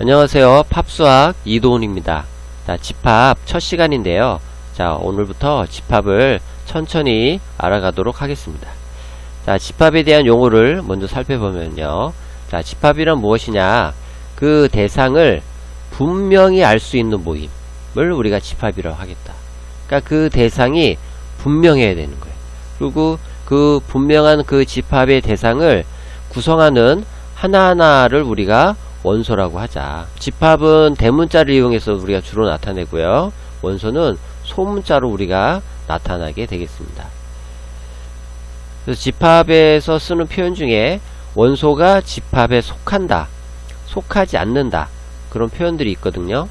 안녕하세요. 팝수학 이도훈입니다. 자, 집합 첫 시간인데요. 자, 오늘부터 집합을 천천히 알아가도록 하겠습니다. 자, 집합에 대한 용어를 먼저 살펴보면요. 자, 집합이란 무엇이냐? 그 대상을 분명히 알 수 있는 모임을 우리가 집합이라고 하겠다. 그러니까 그 대상이 분명해야 되는 거예요. 그리고 그 분명한 그 집합의 대상을 구성하는 하나하나를 우리가 원소라고 하자. 집합은 대문자를 이용해서 우리가 주로 나타내고요. 원소는 소문자로 우리가 나타나게 되겠습니다. 그래서 집합에서 쓰는 표현 중에 원소가 집합에 속한다, 속하지 않는다 그런 표현들이 있거든요.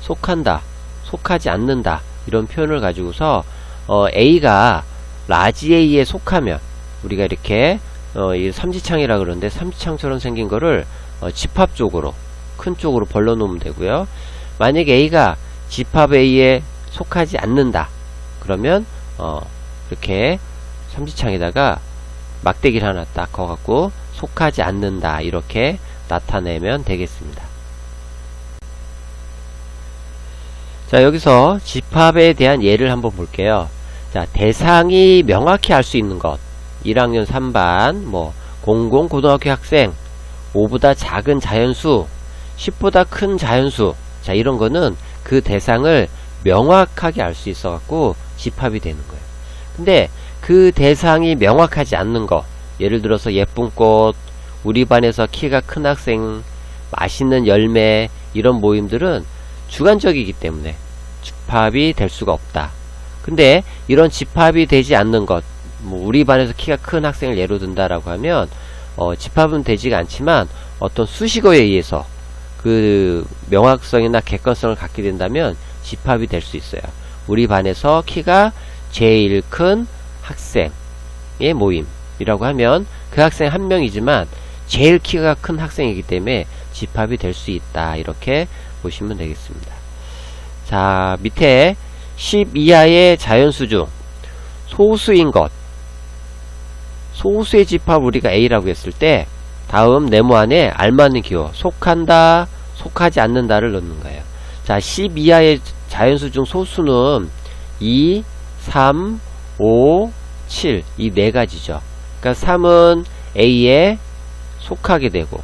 속한다, 속하지 않는다 이런 표현을 가지고서 어, A가 라지 A에 속하면 우리가 이렇게 어, 이 삼지창이라 그러는데 삼지창처럼 생긴 거를 어, 집합 쪽으로 큰 쪽으로 벌려 놓으면 되고요. 만약에 A가 집합 A에 속하지 않는다. 그러면 어, 이렇게 삼지창에다가 막대기를 하나 딱 거갖고 속하지 않는다 이렇게 나타내면 되겠습니다. 자 여기서 집합에 대한 예를 한번 볼게요. 자 대상이 명확히 알 수 있는 것 1학년 3반 뭐 공공 고등학교 학생 5보다 작은 자연수 10보다 큰 자연수 자 이런 거는 그 대상을 명확하게 알 수 있어 갖고 집합이 되는 거예요. 근데 그 대상이 명확하지 않는 거 예를 들어서 예쁜 꽃 우리 반에서 키가 큰 학생 맛있는 열매 이런 모임들은 주관적이기 때문에 집합이 될 수가 없다. 근데 이런 집합이 되지 않는 것, 뭐 우리 반에서 키가 큰 학생을 예로 든다라고 하면 어, 집합은 되지가 않지만 어떤 수식어에 의해서 그 명확성이나 객관성을 갖게 된다면 집합이 될 수 있어요. 우리 반에서 키가 제일 큰 학생의 모임이라고 하면 그 학생 한 명이지만 제일 키가 큰 학생이기 때문에 집합이 될 수 있다. 이렇게 보시면 되겠습니다. 자, 밑에 10 이하의 자연수 중 소수인 것 소수의 집합 우리가 A라고 했을 때 다음 네모 안에 알맞는 기호 속한다 속하지 않는다를 넣는 거예요 자 10 이하의 자연수 중 소수는 2 3 5 7 이 네 가지죠 그러니까 3은 A에 속하게 되고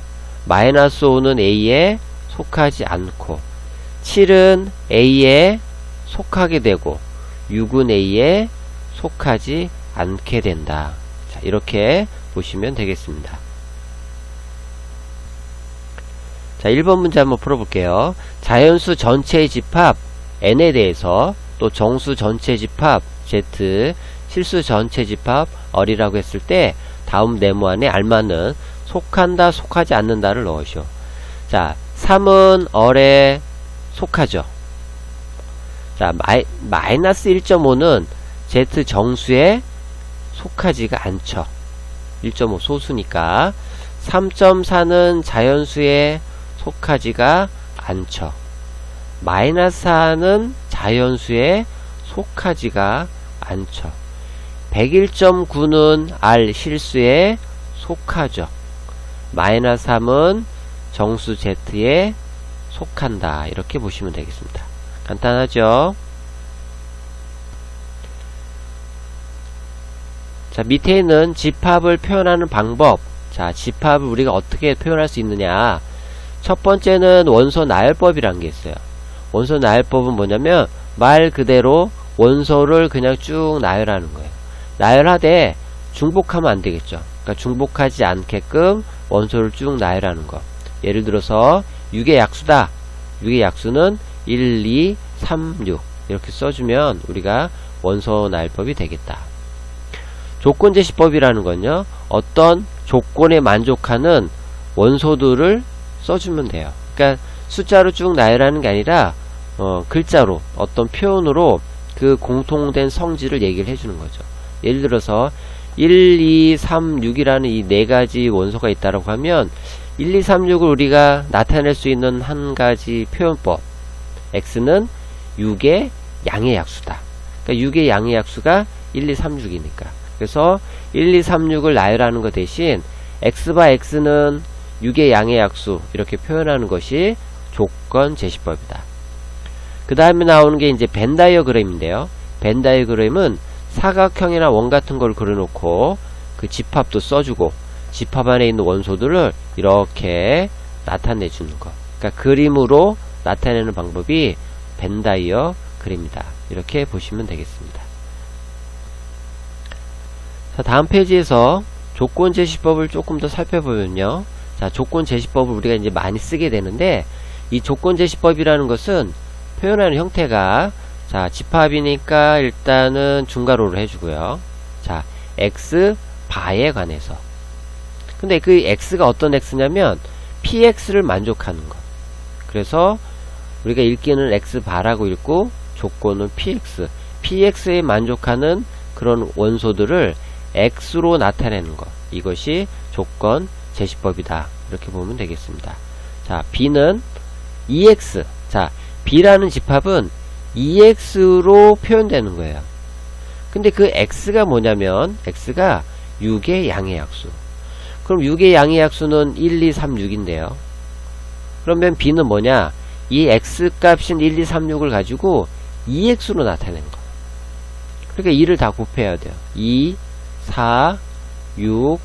마이너스 5는 A에 속하지 않고 7은 A에 속하게 되고 6은 A에 속하지 않게 된다. 자, 이렇게 보시면 되겠습니다. 자, 1번 문제 한번 풀어볼게요. 자연수 전체의 집합 n에 대해서 또 정수 전체 집합 z, 실수 전체 집합 어리라고 했을 때 다음 네모 안에 알맞는 속한다, 속하지 않는다를 넣으시오. 자, 3은 얼에 속하죠. 자, 마이, 마이너스 1.5는 Z 정수에 속하지가 않죠. 1.5 소수니까. 3.4는 자연수에 속하지가 않죠. 마이너스 4는 자연수에 속하지가 않죠. 101.9는 R 실수에 속하죠. 마이너스 3은 정수 Z에 속한다. 이렇게 보시면 되겠습니다. 간단하죠? 자, 밑에 있는 집합을 표현하는 방법. 자, 집합을 우리가 어떻게 표현할 수 있느냐. 첫 번째는 원소 나열법이라는 게 있어요. 원소 나열법은 뭐냐면 말 그대로 원소를 그냥 쭉 나열하는 거예요. 나열하되 중복하면 안 되겠죠. 그러니까 중복하지 않게끔 원소를 쭉 나열하는 거. 예를 들어서 6의 약수다. 6의 약수는 1, 2, 3, 6 이렇게 써주면 우리가 원소 나열법이 되겠다. 조건 제시법이라는 건요. 어떤 조건에 만족하는 원소들을 써주면 돼요. 그러니까 숫자로 쭉 나열하는 게 아니라 어, 글자로 어떤 표현으로 그 공통된 성질을 얘기를 해주는 거죠. 예를 들어서 1, 2, 3, 6이라는 이 네 가지 원소가 있다고 하면 1, 2, 3, 6을 우리가 나타낼 수 있는 한 가지 표현법 x는 6의 양의 약수다. 그러니까 6의 양의 약수가 1, 2, 3, 6이니까. 그래서 1, 2, 3, 6을 나열하는 것 대신 x 바 x는 6의 양의 약수 이렇게 표현하는 것이 조건 제시법이다. 그 다음에 나오는 게 이제 벤 다이어그램인데요. 벤 다이어그램은 사각형이나 원 같은 걸 그려놓고 그 집합도 써주고 집합 안에 있는 원소들을 이렇게 나타내 주는 거. 그러니까 그림으로 나타내는 방법이 벤 다이어그램이다. 이렇게 보시면 되겠습니다. 자, 다음 페이지에서 조건 제시법을 조금 더 살펴보면요. 자, 조건 제시법을 우리가 이제 많이 쓰게 되는데 이 조건 제시법이라는 것은 표현하는 형태가 자, 집합이니까 일단은 중괄호를 해 주고요. 자, x 바에 관해서. 근데 그 x가 어떤 x냐면 px를 만족하는 것. 그래서 우리가 읽기는 x 바라고 읽고 조건은 px. px에 만족하는 그런 원소들을 x로 나타내는 것. 이것이 조건 제시법이다. 이렇게 보면 되겠습니다. 자, b는 ex. 자, b라는 집합은 ex로 표현되는 거예요. 근데 그 x가 뭐냐면 x가 6의 양의 약수. 그럼 6의 양의 약수는 1, 2, 3, 6인데요. 그러면 b는 뭐냐? 이 x 값인 1, 2, 3, 6을 가지고 2x로 나타내는 거. 그러니까 2를 다 곱해야 돼요. 2, 4, 6,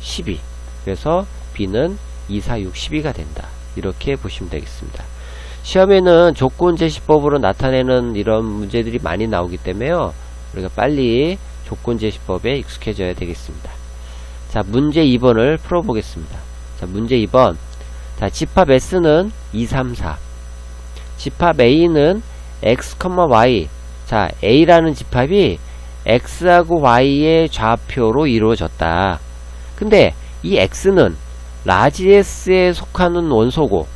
12. 그래서 b는 2, 4, 6, 12가 된다. 이렇게 보시면 되겠습니다. 시험에는 조건 제시법으로 나타내는 이런 문제들이 많이 나오기 때문에요. 우리가 빨리 조건 제시법에 익숙해져야 되겠습니다. 자, 문제 2번을 풀어보겠습니다. 자, 문제 2번. 자, 집합 S는 2, 3, 4. 집합 A는 X, Y. 자, A라는 집합이 X하고 Y의 좌표로 이루어졌다. 근데 이 X는 라지 S에 속하는 원소고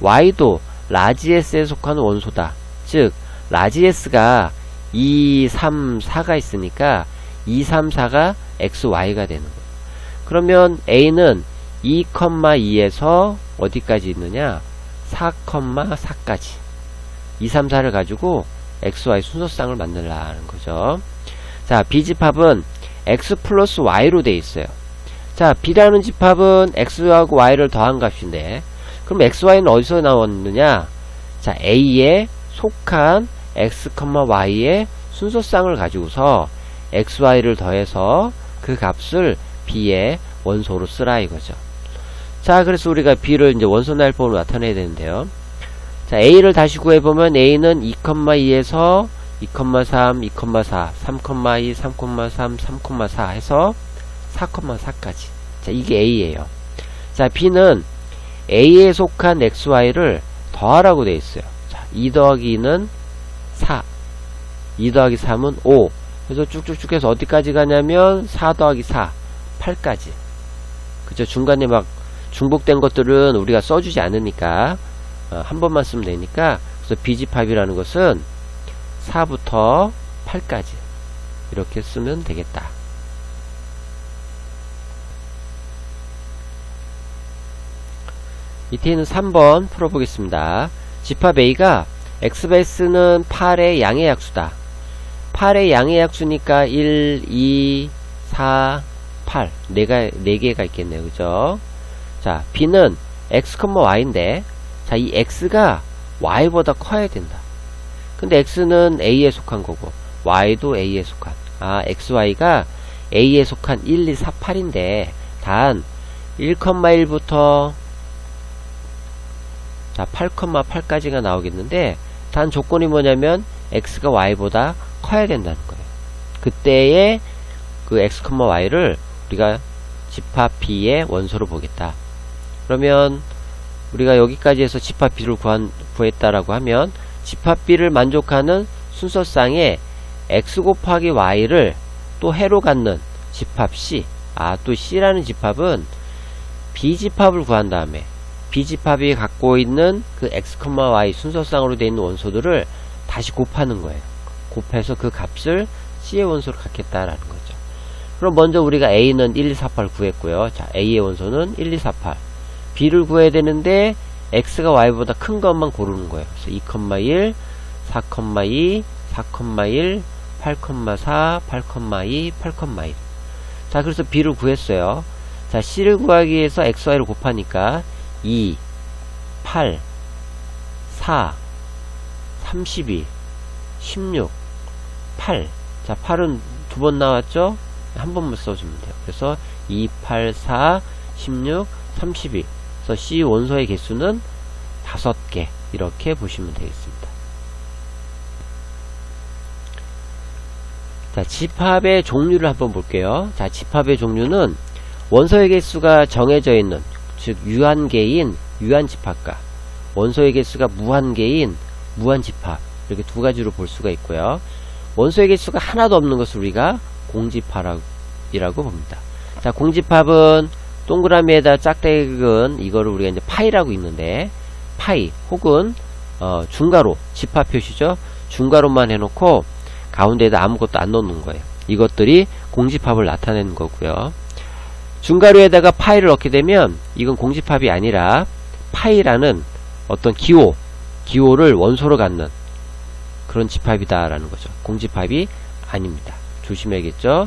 Y도 라지 S에 속하는 원소다. 즉 라지 S가 2, 3, 4가 있으니까 2, 3, 4가 X, Y가 되는 거예요. 그러면 A는 2, 2에서 어디까지 있느냐? 4, 4까지. 2, 3, 4를 가지고 X, Y 순서쌍을 만들라는 거죠. 자, B집합은 X 플러스 Y로 돼 있어요. 자, B라는 집합은 X하고 Y를 더한 값인데, 그럼 X, Y는 어디서 나왔느냐? 자, A에 속한 X, Y의 순서쌍을 가지고서 X, Y를 더해서 그 값을 B의 원소로 쓰라 이거죠. 자, 그래서 우리가 B를 이제 원소 날법으로 나타내야 되는데요. 자, A를 다시 구해보면 A는 2,2에서 2,3, 2,4, 3,2, 3,3, 3,4 해서 4,4까지. 자, 이게 A예요. 자, B는 A에 속한 XY를 더하라고 되어 있어요. 자, 2 더하기 2는 4. 2 더하기 3은 5. 그래서 쭉쭉쭉 해서 어디까지 가냐면 4 더하기 4. 8까지. 그죠? 중간에 막 중복된 것들은 우리가 써주지 않으니까 어, 한 번만 쓰면 되니까 그래서 비집합이라는 것은 4부터 8까지 이렇게 쓰면 되겠다. 밑에 있는 3번 풀어보겠습니다. 집합 A가 X베이스는 8의 양의 약수다. 8의 양의 약수니까 1, 2, 4, 8. 4가, 4개가 있겠네요. 그죠? 자, B는 X, Y인데, 자, 이 X가 Y보다 커야 된다. 근데 X는 A에 속한 거고, Y도 A에 속한. 아, XY가 A에 속한 1, 2, 4, 8인데, 단, 1,1부터 자, 8,8까지가 나오겠는데, 단 조건이 뭐냐면, x가 y보다 커야 된다는 거예요. 그때의 그 x, y를 우리가 집합 b의 원소로 보겠다. 그러면, 우리가 여기까지 해서 집합 b를 구한, 구했다라고 하면, 집합 b를 만족하는 순서상에 x 곱하기 y를 또 해로 갖는 집합 c. 아, 또 c라는 집합은 b집합을 구한 다음에, B집합이 갖고 있는 그 x, y 순서상으로 되어 있는 원소들을 다시 곱하는 거예요. 곱해서 그 값을 C의 원소로 갖겠다라는 거죠. 그럼 먼저 우리가 A는 1, 2, 4, 8 구했고요. 자, A의 원소는 1, 2, 4, 8. B를 구해야 되는데 X가 Y보다 큰 것만 고르는 거예요. 그래서 2,1, 4,2, 4,1, 8,4, 8,2, 8,1. 자, 그래서 B를 구했어요. 자, C를 구하기 위해서 XY를 곱하니까 2, 8, 4, 32, 16, 8. 자, 8은 두 번 나왔죠? 한 번만 써주면 돼요. 그래서 2, 8, 4, 16, 32. 그래서 C 원소의 개수는 5개. 이렇게 보시면 되겠습니다. 자, 집합의 종류를 한번 볼게요. 자, 집합의 종류는 원소의 개수가 정해져 있는, 즉, 유한계인, 유한집합과 원소의 개수가 무한계인, 무한집합. 이렇게 두 가지로 볼 수가 있고요. 원소의 개수가 하나도 없는 것을 우리가 공집합이라고 봅니다. 자, 공집합은 동그라미에다 짝대기 그은 이거를 우리가 이제 파이라고 읽는데 파이 혹은 어, 중가로 집합 표시죠. 중가로만 해놓고 가운데에다 아무것도 안 넣는 거예요. 이것들이 공집합을 나타내는 거고요. 중가로에다가 파이를 넣게 되면 이건 공집합이 아니라 파이라는 어떤 기호, 기호를 원소로 갖는 그런 집합이다라는 거죠. 공집합이 아닙니다. 조심해야겠죠.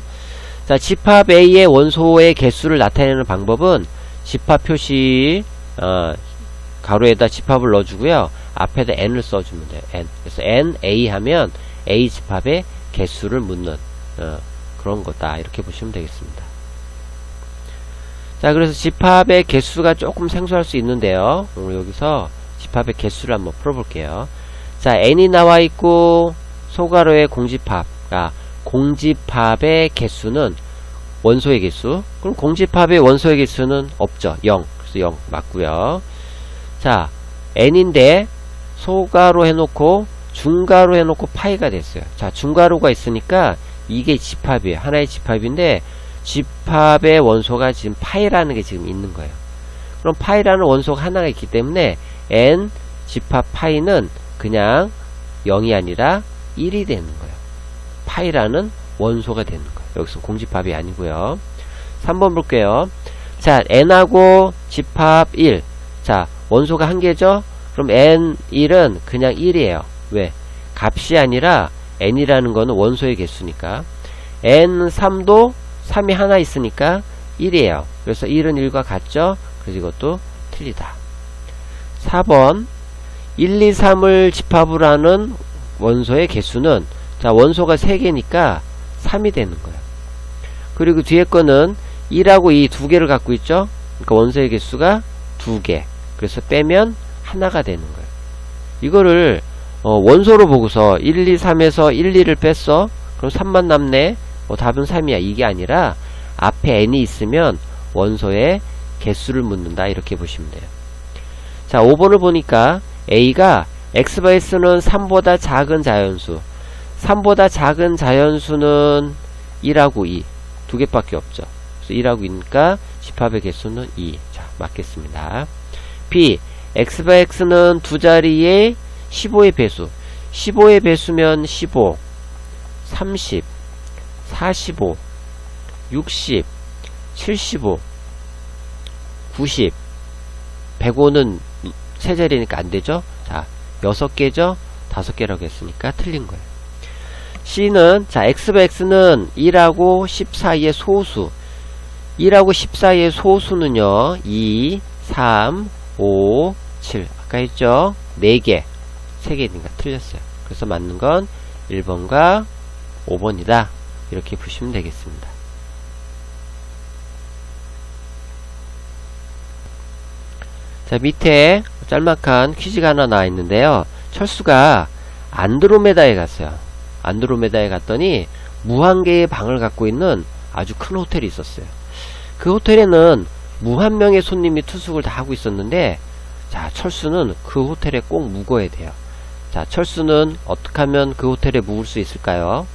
자, 집합 A의 원소의 개수를 나타내는 방법은 집합 표시 어, 가로에다 집합을 넣어주고요. 앞에다 n을 써주면 돼요. n. 그래서 n, a 하면 a 집합의 개수를 묻는 어, 그런 거다. 이렇게 보시면 되겠습니다. 자, 그래서 집합의 개수가 조금 생소할 수 있는데요. 오늘 여기서 집합의 개수를 한번 풀어볼게요. 자, n이 나와 있고 소가로의 공집합. 아, 공집합의 개수는 원소의 개수. 그럼 공집합의 원소의 개수는 없죠. 0. 그래서 0 맞고요. 자, n인데 소가로 해놓고 중가로 해놓고 파이가 됐어요. 자, 중가로가 있으니까 이게 집합이에요. 하나의 집합인데 집합의 원소가 지금 파이라는 게 지금 있는 거예요. 그럼 파이라는 원소가 하나가 있기 때문에 n 집합 파이는 그냥 0이 아니라 1이 되는 거예요. 파이라는 원소가 되는 거예요. 여기서 공집합이 아니고요. 3번 볼게요. 자, n하고 집합 1. 자, 원소가 한 개죠? 그럼 n1은 그냥 1이에요. 왜? 값이 아니라 n이라는 거는 원소의 개수니까. n3도 3이 하나 있으니까 1이에요. 그래서 1은 1과 같죠? 그래서 이것도 틀리다. 4번 1, 2, 3을 집합으로 하는 원소의 개수는 자 원소가 3개니까 3이 되는 거예요. 그리고 뒤에 거는 1하고 2 두 개를 갖고 있죠? 그러니까 원소의 개수가 2개. 그래서 빼면 하나가 되는 거예요. 이거를 어, 원소로 보고서 1, 2, 3에서 1, 2를 뺐어? 그럼 3만 남네? 어, 답은 3이야. 이게 아니라 앞에 n이 있으면 원소의 개수를 묻는다. 이렇게 보시면 돼요. 자, 5번을 보니까 a가 x바이스는 3보다 작은 자연수 3보다 작은 자연수는 1하고 2. 두 개밖에 없죠. 그래서 1하고 2니까 집합의 개수는 2. 자, 맞겠습니다. B. x바 x는 두 자리의 15의 배수. 15의 배수면 15, 30, 45, 60, 75, 90, 105는 세 자리니까 안 되죠? 자, 6개죠? 5개라고 했으니까 틀린 거예요. C는, 자, X바 X는 1하고 10 사이의 소수. 1하고 10 사이의 소수는요, 2, 3, 5, 7. 아까 했죠? 4개. 3개니까 틀렸어요. 그래서 맞는 건 1번과 5번이다. 이렇게 보시면 되겠습니다. 자, 밑에 짤막한 퀴즈가 하나 나와 있는데요. 철수가 안드로메다에 갔어요. 안드로메다에 갔더니 무한개의 방을 갖고 있는 아주 큰 호텔이 있었어요. 그 호텔에는 무한 명의 손님이 투숙을 다 하고 있었는데 자 철수는 그 호텔에 꼭 묵어야 돼요. 자 철수는 어떻게 하면 그 호텔에 묵을 수 있을까요?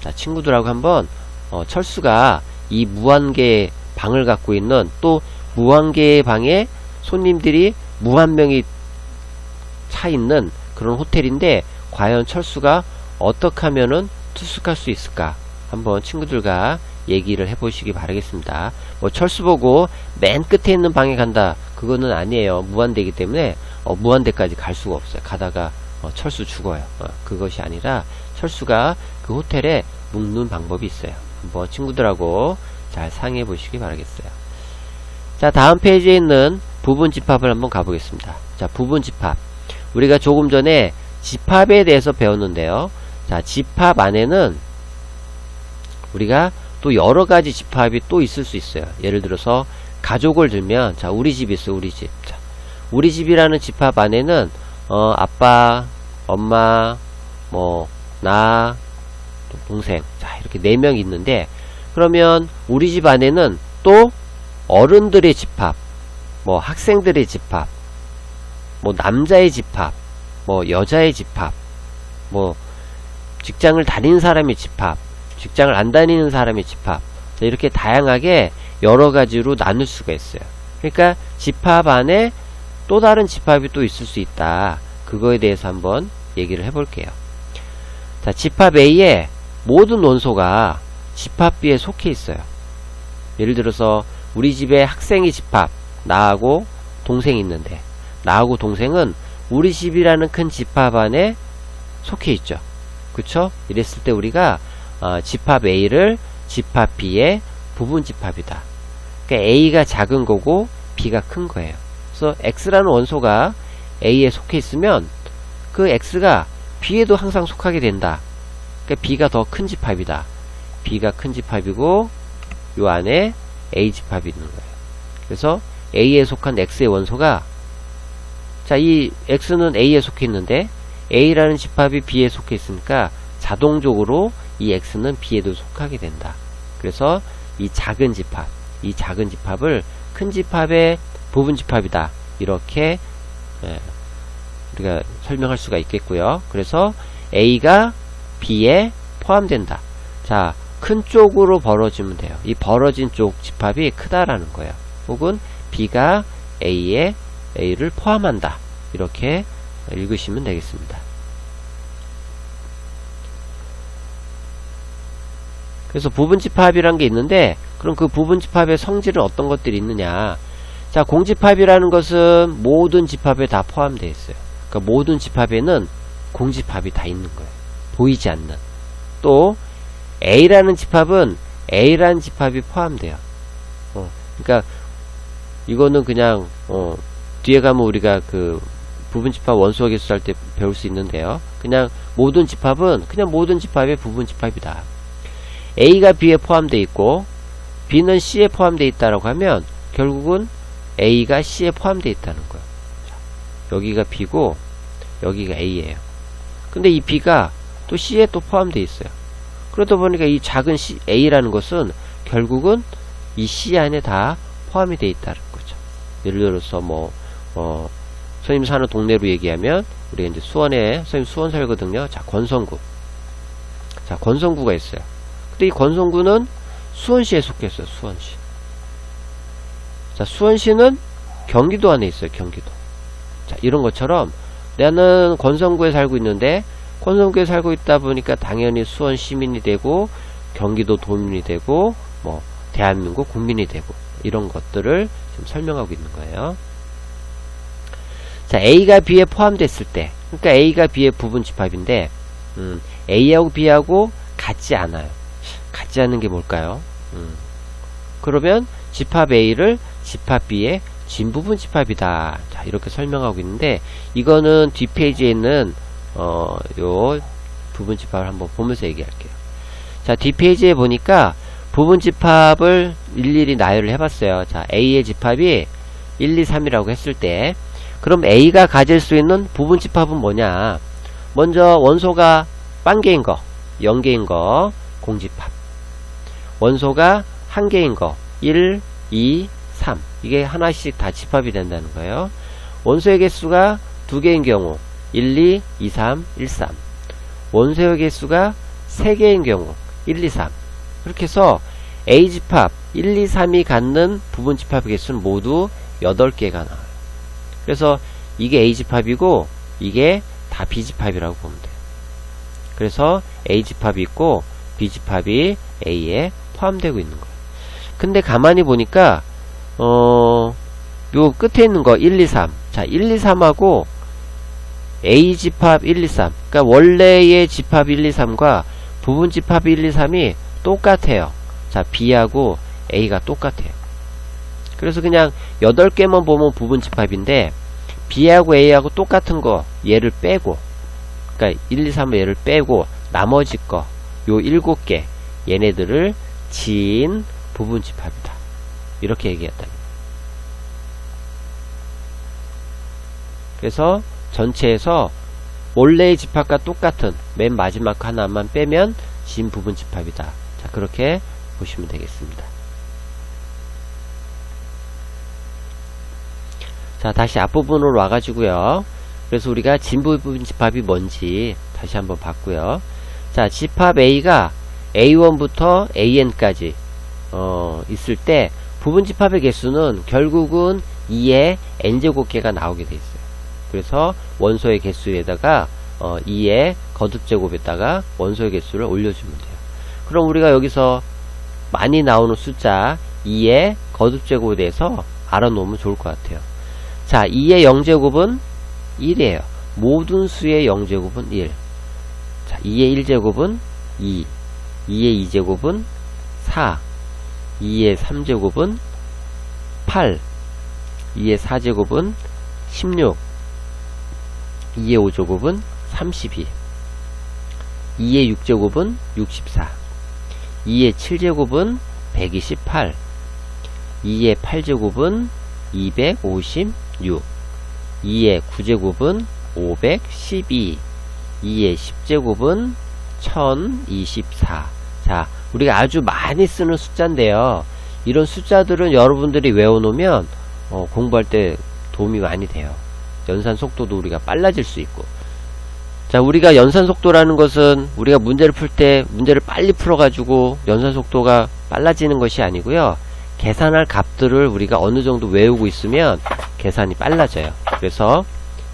자 친구들하고 한번 어, 철수가 이 무한개의 방을 갖고 있는 또 무한개의 방에 손님들이 무한 명이 차 있는 그런 호텔인데 과연 철수가 어떻게 하면은 투숙할 수 있을까? 한번 친구들과 얘기를 해보시기 바라겠습니다. 뭐 철수 보고 맨 끝에 있는 방에 간다. 그거는 아니에요. 무한대이기 때문에 어, 무한대까지 갈 수가 없어요. 가다가 어, 철수 죽어요. 어, 그것이 아니라 철수가 그 호텔에 묵는 방법이 있어요. 한번 친구들하고 잘 상의해 보시기 바라겠어요. 자, 다음 페이지에 있는 부분 집합을 한번 가보겠습니다. 자, 부분 집합. 우리가 조금 전에 집합에 대해서 배웠는데요. 자, 집합 안에는 우리가 또 여러 가지 집합이 또 있을 수 있어요. 예를 들어서 가족을 들면 자, 우리 집이 있어. 우리 집. 자, 우리 집이라는 집합 안에는 어, 아빠, 엄마, 뭐 나, 또 동생. 자, 이렇게 네 명 있는데 그러면 우리 집 안에는 또 어른들의 집합, 뭐 학생들의 집합, 뭐 남자의 집합, 뭐 여자의 집합, 뭐 직장을 다니는 사람의 집합, 직장을 안 다니는 사람의 집합 자, 이렇게 다양하게 여러 가지로 나눌 수가 있어요. 그러니까 집합 안에 또 다른 집합이 또 있을 수 있다. 그거에 대해서 한번 얘기를 해볼게요. 자, 집합 A에 모든 원소가 집합 B에 속해 있어요. 예를 들어서 우리 집에 학생의 집합 나하고 동생이 있는데 나하고 동생은 우리 집이라는 큰 집합 안에 속해 있죠. 그쵸? 이랬을 때 우리가 어, 집합 A를 집합 B의 부분 집합이다. 그러니까 A가 작은 거고 B가 큰 거예요. 그래서 X라는 원소가 A에 속해 있으면 그 X가 B에도 항상 속하게 된다. 그러니까 B가 더 큰 집합이다. B가 큰 집합이고 요 안에 A 집합이 있는 거예요. 그래서 A에 속한 X의 원소가 자, 이 X는 A에 속해 있는데 A라는 집합이 B에 속해 있으니까 자동적으로 이 X는 B에도 속하게 된다. 그래서 이 작은 집합, 이 작은 집합을 큰 집합의 부분 집합이다. 이렇게 예, 우리가 설명할 수가 있겠고요. 그래서 A가 B에 포함된다. 자, 큰 쪽으로 벌어지면 돼요. 이 벌어진 쪽 집합이 크다라는 거예요. 혹은 B가 A에 A를 포함한다. 이렇게 읽으시면 되겠습니다. 그래서 부분집합이란 게 있는데 그럼 그 부분집합의 성질은 어떤 것들이 있느냐? 자 공집합이라는 것은 모든 집합에 다 포함되어 있어요. 그러니까 모든 집합에는 공집합이 다 있는 거예요. 보이지 않는. 또 A라는 집합은 A라는 집합이 포함돼요. 어, 그러니까 이거는 그냥 어, 뒤에 가면 우리가 그 부분 집합 원소화 계수 할 때 배울 수 있는데요 그냥 모든 집합은 그냥 모든 집합의 부분 집합이다 A가 B에 포함되어 있고 B는 C에 포함되어 있다고 하면 결국은 A가 C에 포함되어 있다는 거예요. 자, 여기가 B고 여기가 A예요. 근데 이 B가 또 C에 또 포함되어 있어요. 그러다 보니까 이 작은 C, A라는 것은 결국은 이 C 안에 다 포함이 되어 있다는 거죠. 예를 들어서 뭐 어, 선생님 사는 동네로 얘기하면 우리가 이제 수원에 선생님 수원 살거든요. 자 권성구. 자 권성구가 있어요. 근데 이 권성구는 수원시에 속했어요. 수원시. 자, 수원시는 경기도 안에 있어요. 경기도. 자, 이런 것처럼 나는 권성구에 살고 있는데 권성구에 살고 있다 보니까 당연히 수원 시민이 되고 경기도 도민이 되고 뭐 대한민국 국민이 되고 이런 것들을 지금 설명하고 있는 거예요. 자, A가 B에 포함됐을 때 그러니까 A가 B의 부분 집합인데 음, A하고 B하고 같지 않아요. 같지 않은 게 뭘까요? 음. 그러면 집합 A를 집합 B의 진부분 집합이다. 자, 이렇게 설명하고 있는데 이거는 뒷페이지에 있는 어, 요 부분 집합을 한번 보면서 얘기할게요. 자, 뒷페이지에 보니까 부분 집합을 일일이 나열을 해봤어요. 자, A의 집합이 1, 2, 3이라고 했을 때 그럼 A가 가질 수 있는 부분 집합은 뭐냐? 먼저 원소가 빵개인 거, 0개인 거 공집합. 원소가 한 개인 거 1, 2, 3 이게 하나씩 다 집합이 된다는 거예요. 원소의 개수가 두 개인 경우 1, 2, 2, 3, 1, 3 원소의 개수가 세 개인 경우 1, 2, 3 그렇게 해서 A 집합 1, 2, 3이 갖는 부분 집합의 개수는 모두 8개가 나와요. 그래서 이게 A 집합이고 이게 다 B 집합이라고 보면 돼요. 그래서 A 집합이 있고 B 집합이 A에 포함되고 있는 거예요. 근데 가만히 보니까 어, 요 끝에 있는 거 1, 2, 3. 자, 1, 2, 3하고 A 집합 1, 2, 3. 그러니까 원래의 집합 1, 2, 3과 부분 집합 1, 2, 3이 똑같아요. 자, B하고 A가 똑같아요. 그래서 그냥 8개만 보면 부분 집합인데 B하고 A하고 똑같은 거 얘를 빼고 그러니까 1, 2, 3 얘를 빼고 나머지 거 요 7개 얘네들을 진 부분 집합이다. 이렇게 얘기했다. 그래서 전체에서 원래의 집합과 똑같은 맨 마지막 하나만 빼면 진 부분 집합이다. 자, 그렇게 보시면 되겠습니다. 자, 다시 앞부분으로 와가지고요. 그래서 우리가 진 부분 집합이 뭔지 다시 한번 봤고요. 자, 집합 A가 A1부터 AN까지 어, 있을 때 부분 집합의 개수는 결국은 2의 n제곱개가 나오게 돼 있어요. 그래서 원소의 개수에다가 어, 2의 거듭제곱에다가 원소의 개수를 올려주면 돼요. 그럼 우리가 여기서 많이 나오는 숫자 2의 거듭제곱에 대해서 알아놓으면 좋을 것 같아요. 자, 2의 0제곱은 1이에요. 모든 수의 0제곱은 1. 자, 2의 1제곱은 2. 2의 2제곱은 4. 2의 3제곱은 8. 2의 4제곱은 16. 2의 5제곱은 32. 2의 6제곱은 64. 2의 7제곱은 128. 2의 8제곱은 256. 2의 9제곱은 512. 2의 10제곱은 1024. 자, 우리가 아주 많이 쓰는 숫자인데요. 이런 숫자들은 여러분들이 외워놓으면 어, 공부할 때 도움이 많이 돼요. 연산 속도도 우리가 빨라질 수 있고. 자, 우리가 연산 속도라는 것은 우리가 문제를 풀 때 문제를 빨리 풀어가지고 연산 속도가 빨라지는 것이 아니고요. 계산할 값들을 우리가 어느 정도 외우고 있으면 계산이 빨라져요. 그래서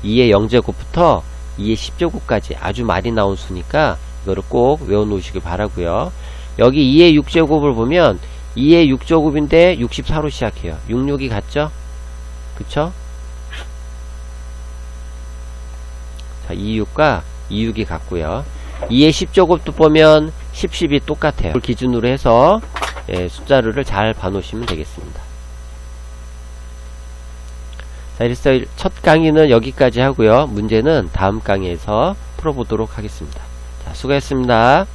2의 0제곱부터 2의 10제곱까지 아주 많이 나온 수니까 이거를 꼭 외워 놓으시기 바라고요. 여기 2의 6제곱을 보면 2의 6제곱인데 64로 시작해요. 66이 같죠? 그쵸? 자, 26과 26이 같고요. 2의 10제곱도 보면 10, 10이 똑같아요. 기준으로 해서 예, 숫자를 잘 봐놓으시면 되겠습니다. 자, 이래서 첫 강의는 여기까지 하고요. 문제는 다음 강의에서 풀어보도록 하겠습니다. 자, 수고했습니다.